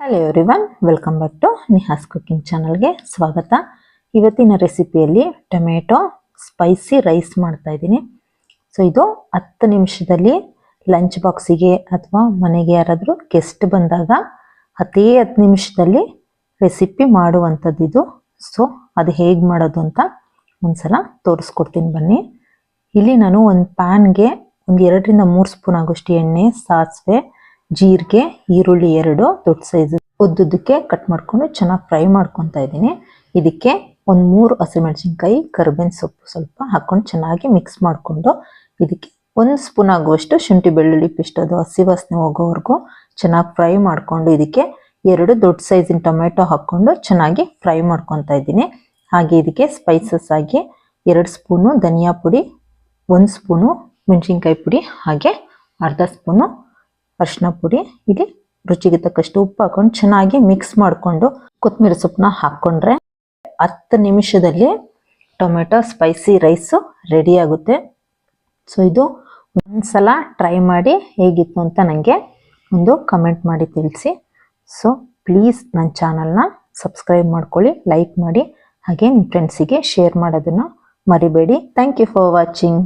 Hello everyone welcome back to Nihas cooking ಚಾನಲ್ಗೆ ಸ್ವಾಗತ. ಇವತ್ತಿನ ರೆಸಿಪಿಯಲ್ಲಿ ಟೊಮೆಟೊ ಸ್ಪೈಸಿ ರೈಸ್ ಮಾಡ್ತಾ ಇದ್ದೀನಿ. ಸೊ ಇದು ಹತ್ತು ನಿಮಿಷದಲ್ಲಿ ಲಂಚ್ ಬಾಕ್ಸಿಗೆ ಅಥವಾ ಮನೆಗೆ ಯಾರಾದರೂ ಗೆಸ್ಟ್ ಬಂದಾಗ ಅತೀ ಹತ್ತು ನಿಮಿಷದಲ್ಲಿ ರೆಸಿಪಿ ಮಾಡುವಂಥದ್ದು ಇದು. ಸೊ ಅದು ಹೇಗೆ ಮಾಡೋದು ಅಂತ ಒಂದ್ಸಲ ತೋರಿಸ್ಕೊಡ್ತೀನಿ ಬನ್ನಿ. ಇಲ್ಲಿ ನಾನು ಒಂದು ಪ್ಯಾನ್ಗೆ ಒಂದು ಎರಡರಿಂದ ಮೂರು ಸ್ಪೂನ್ ಆಗೋಷ್ಟು ಎಣ್ಣೆ, ಸಾಸಿವೆ ಜೀರಿಗೆ, ಈರುಳ್ಳಿ ಎರಡು, ದೊಡ್ಡ ಸೈಜ್ ಉದ್ದುದ್ದಕ್ಕೆ ಕಟ್ ಮಾಡ್ಕೊಂಡು ಚೆನ್ನಾಗಿ ಫ್ರೈ ಮಾಡ್ಕೊತಾ ಇದ್ದೀನಿ. ಇದಕ್ಕೆ ಒಂದು ಮೂರು ಹಸಿಮೆಣಸಿನ್ಕಾಯಿ, ಕರ್ಬೇವಿನ ಸೊಪ್ಪು ಸ್ವಲ್ಪ ಹಾಕೊಂಡು ಚೆನ್ನಾಗಿ ಮಿಕ್ಸ್ ಮಾಡಿಕೊಂಡು ಇದಕ್ಕೆ ಒಂದು ಸ್ಪೂನ್ ಆಗುವಷ್ಟು ಶುಂಠಿ ಬೆಳ್ಳುಳ್ಳಿ ಪೇಸ್ಟ್ ಅದು ಹಸಿ ವಾಸನೆ ಹೋಗೋವರೆಗೂ ಚೆನ್ನಾಗಿ ಫ್ರೈ ಮಾಡಿಕೊಂಡು ಇದಕ್ಕೆ ಎರಡು ದೊಡ್ಡ ಸೈಜಿನ ಟೊಮೆಟೊ ಹಾಕ್ಕೊಂಡು ಚೆನ್ನಾಗಿ ಫ್ರೈ ಮಾಡ್ಕೊತಾ ಇದ್ದೀನಿ. ಹಾಗೆ ಇದಕ್ಕೆ ಸ್ಪೈಸಸ್ ಆಗಿ ಎರಡು ಸ್ಪೂನು ಧನಿಯಾ ಪುಡಿ, ಒಂದು ಸ್ಪೂನು ಮೆಣಸಿನ್ಕಾಯಿ ಪುಡಿ, ಹಾಗೆ ಅರ್ಧ ಸ್ಪೂನು ಅರಿಶಿನ ಪುಡಿ, ಇಲ್ಲಿ ರುಚಿಗೆ ತಕ್ಕಷ್ಟು ಉಪ್ಪು ಹಾಕೊಂಡು ಚೆನ್ನಾಗಿ ಮಿಕ್ಸ್ ಮಾಡಿಕೊಂಡು ಕೊತ್ತಂಬರಿ ಸೊಪ್ಪನ್ನ ಹಾಕ್ಕೊಂಡ್ರೆ ಹತ್ತು ನಿಮಿಷದಲ್ಲಿ ಟೊಮೆಟೊ ಸ್ಪೈಸಿ ರೈಸು ರೆಡಿ ಆಗುತ್ತೆ. ಸೊ ಇದು ಒಂದ್ಸಲ ಟ್ರೈ ಮಾಡಿ ಹೇಗಿತ್ತು ಅಂತ ನನಗೆ ಒಂದು ಕಮೆಂಟ್ ಮಾಡಿ ತಿಳಿಸಿ. ಸೊ ಪ್ಲೀಸ್ ನನ್ನ ಚಾನಲ್ನ ಸಬ್ಸ್ಕ್ರೈಬ್ ಮಾಡ್ಕೊಳ್ಳಿ ಲೈಕ್ ಮಾಡಿ, ಹಾಗೆ ನಿಮ್ಮ ಫ್ರೆಂಡ್ಸಿಗೆ ಶೇರ್ ಮಾಡೋದನ್ನು ಮರಿಬೇಡಿ. Thank you for watching